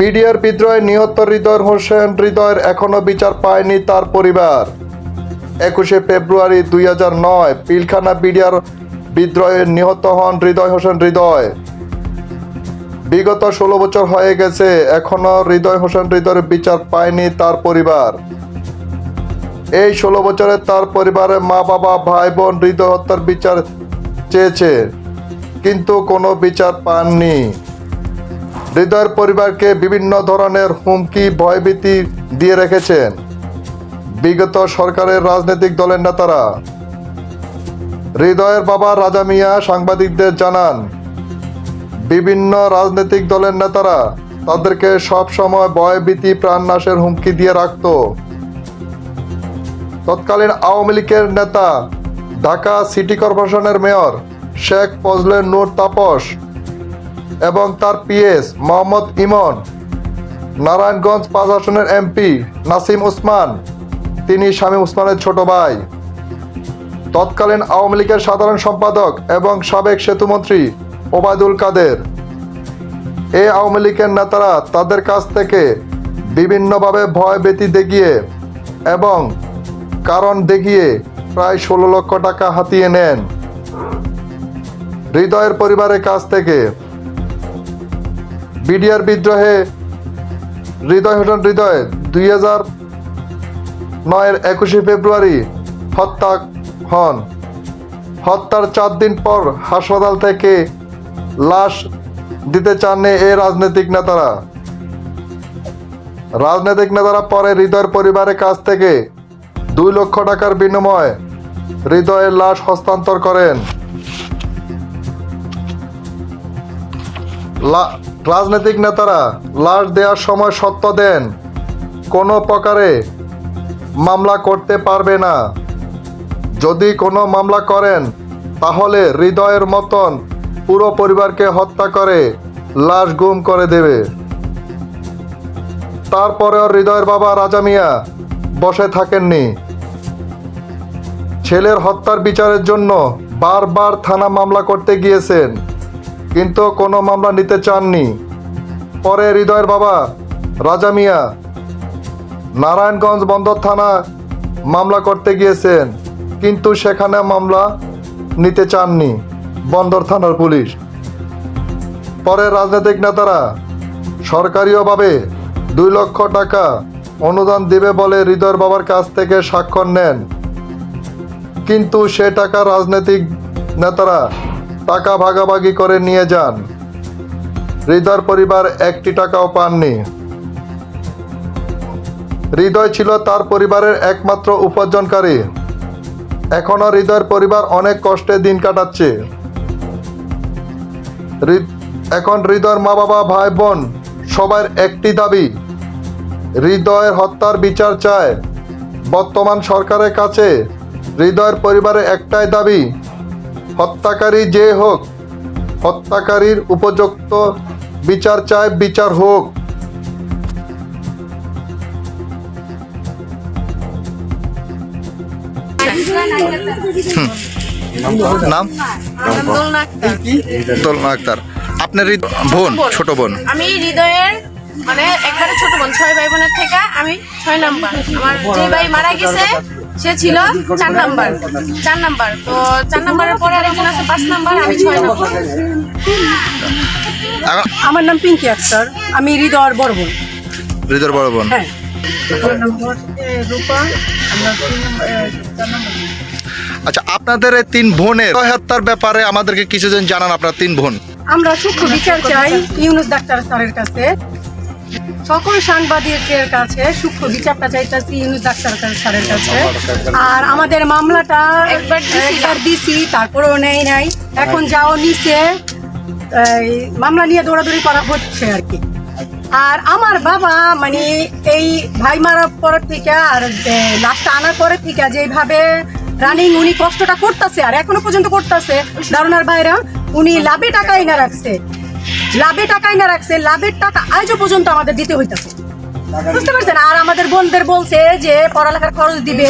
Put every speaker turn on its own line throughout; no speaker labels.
BDR বিদ্রোহে নিহত হৃদয় হোসেন হৃদয়ের এখনও বিচার পায়নি তার পরিবার। একুশে ফেব্রুয়ারি দুই হাজার নয়, পিলখানা বিডিআর বিদ্রোহে নিহত হন হৃদয় হোসেন হৃদয়। বিগত ষোলো বছর হয়ে গেছে এখনও হৃদয় হোসেন হৃদয়ের বিচার পায়নি তার পরিবার। এই ষোলো বছরে তার পরিবারের মা বাবা, ভাই বোন হৃদয় হত্যার বিচার চেয়েছে, কিন্তু কোনো বিচার পাননি। হৃদয়ের পরিবারকে বিভিন্ন ধরনের হুমকি, ভয়ভীতি দিয়ে রেখেছেন। বিগত সরকারের রাজনৈতিক দলের নেতারা। হৃদয়ের বাবা রাজা মিয়া সাংবাদিকদের জানান, বিভিন্ন রাজনৈতিক দলের নেতারা তাদেরকে সব সময় ভয়ভীতি, প্রাণনাশের হুমকি দিয়ে রাখতো। তৎকালীন আওয়ামী লীগের নেতা ঢাকা সিটি কর্পোরেশনের মেয়র শেখ ফজলে নূর তাপস এবং তার পিএস মোহাম্মদ ইমন। নারায়ণগঞ্জ পাঁচ আসনের এমপি নাসিম উসমান। তিনি স্বামী উসমানের ছোট ভাই। তৎকালীন আওয়ামী লীগের সাধারণ সম্পাদক এবং সাবেক সেতুমন্ত্রী ওবায়দুল কাদের। এ আওয়ামী লীগের নেতারা তাদের কাছ থেকে বিভিন্নভাবে ভয় ব্যতি দেখিয়ে এবং কারণ দেখিয়ে প্রায় ষোলো লক্ষ টাকা হাতিয়ে নেন। হৃদয়ের পরিবারের কাছ থেকে বিডিআর বিদ্রোহে হৃদয় হোসেন হৃদয়, দুই হাজার নয়ের একুশে ফেব্রুয়ারি হত্যা হন। হত্যার চার দিন পর হাসপাতাল থেকে লাশ দিতে চাননি এ রাজনৈতিক নেতারা। রাজনৈতিক নেতারা পরে হৃদয়ের পরিবারের কাছ থেকে দুই লক্ষ টাকার বিনিময়ে হৃদয়ের লাশ হস্তান্তর করেন। রাজনৈতিক নেতারা লাশ দেওয়ার সময় সত্য দেন, কোনো প্রকারে মামলা করতে পারবে না। যদি কোনো মামলা করেন, তাহলে হৃদয়ের মতন পুরো পরিবারকে হত্যা করে লাশ গুম করে দেবে। তারপরেও হৃদয়ের বাবা রাজা মিয়া বসে থাকেননি। ছেলের হত্যার বিচারের জন্য বারবার থানা মামলা করতে গিয়েছেন। কিন্তু কোনো মামলা নিতে চাননি। পরে হৃদয়ের বাবা, রাজা মিয়া, নারায়ণগঞ্জ বন্দর থানা মামলা করতে গিয়েছেন, কিন্তু সেখানে মামলা নিতে চাননি বন্দর থানার পুলিশ। পরে রাজনৈতিক নেতারা সরকারিওভাবে দুই লক্ষ টাকা অনুদান দিবে বলে হৃদয়ের বাবার কাছ থেকে স্বাক্ষর নেন। কিন্তু সে টাকা রাজনৈতিক নেতারা টাকা ভাগাভাগি করে নিয়ে যান। হৃদয়ের পরিবার একটি টাকাও পাননি। হৃদয় ছিল তার পরিবারের একমাত্র উপার্জনকারী। এখনও হৃদয়ের পরিবার অনেক কষ্টে দিন কাটাচ্ছে। এখন হৃদয়ের মা বাবা, ভাই, বোন সবার একটি দাবি, হৃদয়ের হত্যার বিচার চায়। বর্তমান সরকারের কাছে হৃদয়ের পরিবারের একটাই দাবি হত্যাকারী যে হোক হত্যাকারীর উপযুক্ত বিচার চায় বিচার হোক। নাম?
দোলনা আক্তার।
আপনার বোন। ছোট বোন।
আমি হৃদয়ের মানে একবারে ছোট বোন ছয় ভাই বোনের থেকে আমি ছয় নাম্বার। আমার যে ভাই মারা গেছে সে ছিল চার নাম্বার। চার নাম্বার। তো চার নাম্বারের পরে আরেকজন আছে পাঁচ নাম্বার আমি ছয় নাম্বার।
আমার নাম পিঙ্কি আক্তার আমি হৃদয়ের বড় বোন।
হৃদয়ের বড়
হ্যাঁ।
আচ্ছা আপনাদের এই তিন বোনের হত্যার ব্যাপারে আমাদেরকে কিছুদিন জানান আপনার তিন বোন।
আমরা সূক্ষ্ম বিচার চাই ইউনুস ডাক্তার স্যারের কাছে। সকল সাংবাদিকের কাছে সূক্ষ্ম বিচারটা চাইতেছি ইউনুস ডাক্তার স্যারের কাছে। আর আমাদের মামলাটা
একবার
দিছি তারপরেও নেই নাই। এখন যাও নিচে মামলা নিয়ে দৌড়াদৌড়ি করা হচ্ছে আর কি। আর আমার বাবা মানে এই ভাই মারার পর থেকে আর লাশটা আনার পরের থেকে যেভাবে রানিং উনি কষ্টটা করতেছে আর এখনও পর্যন্ত করতেছে। ধারণার ভাইরা উনি লাভে টাকা এনে রাখছে। লাভে টাকা এনে রাখছে লাভের টাকা আজও পর্যন্ত আমাদের দিতে হইতাছে। বুঝতে পারছেন? আর আমাদের বোনদের বলছে যে পড়ালেখার খরচ দিবে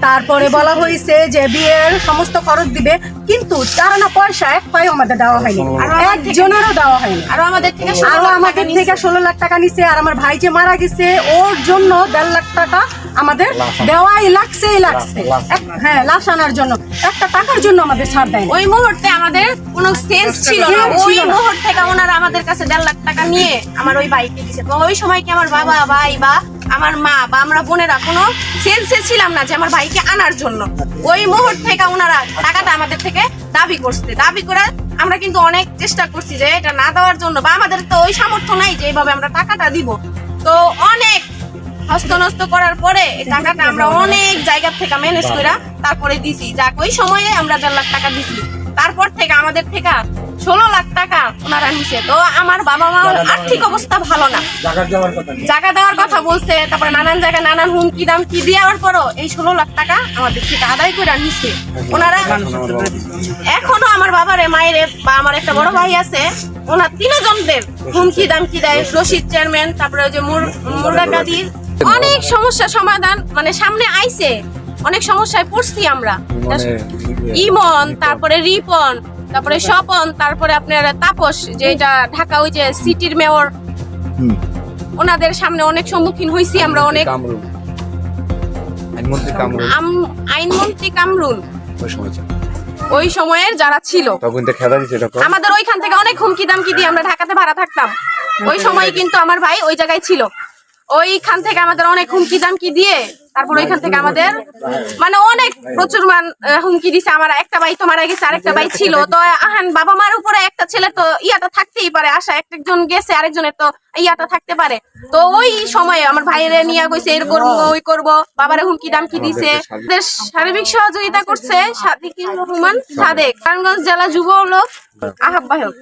তারপরে বলা হয়েছে যে বিয়ের সমস্ত খরচ দিবে কিন্তু তারা না পয়সা এক পায়ও আমাদের দেওয়া হয়নি। একজনেরও দেওয়া হয়নি।
আর আমাদের থেকে আরও
আমাদের থেকে ষোলো লাখ টাকা নিছে আর আমার ভাই যে মারা গেছে ওর জন্য দেড় লাখ টাকা আমাদের দেওয়াই লাগছেই লাগছে। এক- হ্যাঁ লাশ আনার জন্য। একটা টাকার জন্য আমাদের ছাড় দেয়
ওই মুহূর্তে আমাদের কোনো সেন্স ছিল না। ওই মুহূর্ত থেকে ওনারা আমাদের কাছে দেড় লাখ টাকা নিয়ে আমার ওই বাইকে দিছে তো ওই সময় কি আমার বাবা ভাই বা আমার মা বা আমরা বোনেরা কোনো সেন্সে ছিলাম না যে আমার ভাইকে আনার জন্য। ওই মুহূর্ত থেকে ওনারা টাকাটা আমাদের থেকে দাবি করছে। দাবি করে আমরা কিন্তু অনেক চেষ্টা করছি যে এটা না দেওয়ার জন্য বা আমাদের তো ওই সামর্থ্য নাই যে এইভাবে আমরা টাকাটা দিব। তো অনেক হস্তনস্ত করার পরে এই টাকাটা আমরা অনেক জায়গা থেকে ম্যানেজ করে তারপরে দিছি। যাক ওই সময়ে আমরা দেড় লাখ টাকা দিছি। তারপর থেকে আমাদের থেকে ষোলো লাখ টাকা ওনারা নিছে। তো আমার বাবা মা আর্থিক অবস্থা ভালো না। জায়গা দেওয়ার কথা বলছে তারপরে নানান জায়গায় নানান হুমকি দাম কি দেওয়ার পরও এই ষোলো লাখ টাকা আমাদের থেকে আদায় করে নিছে। ওনারা এখনও আমার বাবারে মায়ের বা আমার একটা বড় ভাই আছে ওনার তিনজনদের হুমকি দাম কি দেয় রশিদ চেয়ারম্যান তারপরে ওই যে মুর- মুরগা কাদির অনেক সমস্যা সমাধান মানে সামনে আইছে। অনেক সমস্যায় পড়ছি আমরা। ইমন তারপরে রিপন তারপরে স্বপন তারপরে আপনার তাপস যে এটা ঢাকা ওই যে সিটির মেয়র। ওনাদের সামনে অনেক সম্মুখীন হয়েছি আমরা অনেক।
আইনমন্ত্রী কামরুল। ওই
সময়ের যারা ছিল। আমাদের ওইখান থেকে অনেক হুমকি দামকি দিয়ে আমরা ঢাকাতে ভাড়া থাকতাম। ওই সময় কিন্তু আমার ভাই ওই জায়গায় ছিল। ওইখান থেকে আমাদের অনেক হুমকি দামকি দিয়ে তারপর ওইখান থেকে আমাদের মানে অনেক প্রচুর মান হুমকি দিছে আমার। একটা ভাই তো মারা গেছে আরেকটা ভাই ছিল। তো আহান বাবা মার উপরে একটা ছেলে তো ইয়াটা থাকতেই পারে আশা একজন গেছে আরেকজনের তো ইয়াটা থাকতে পারে। তো ওই সময়ে আমার ভাইরে নিয়ে গেছে এর করব ওই করব। বাবারে হুমকি দামকি দিছে। শারীরিক সহযোগিতা করছে সাদিকুর রহমান সাদেক। কারণগঞ্জ জেলা যুব লোক আহ্বায়ক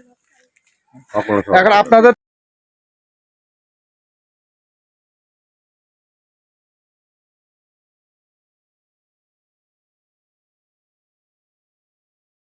এখন আপনাদের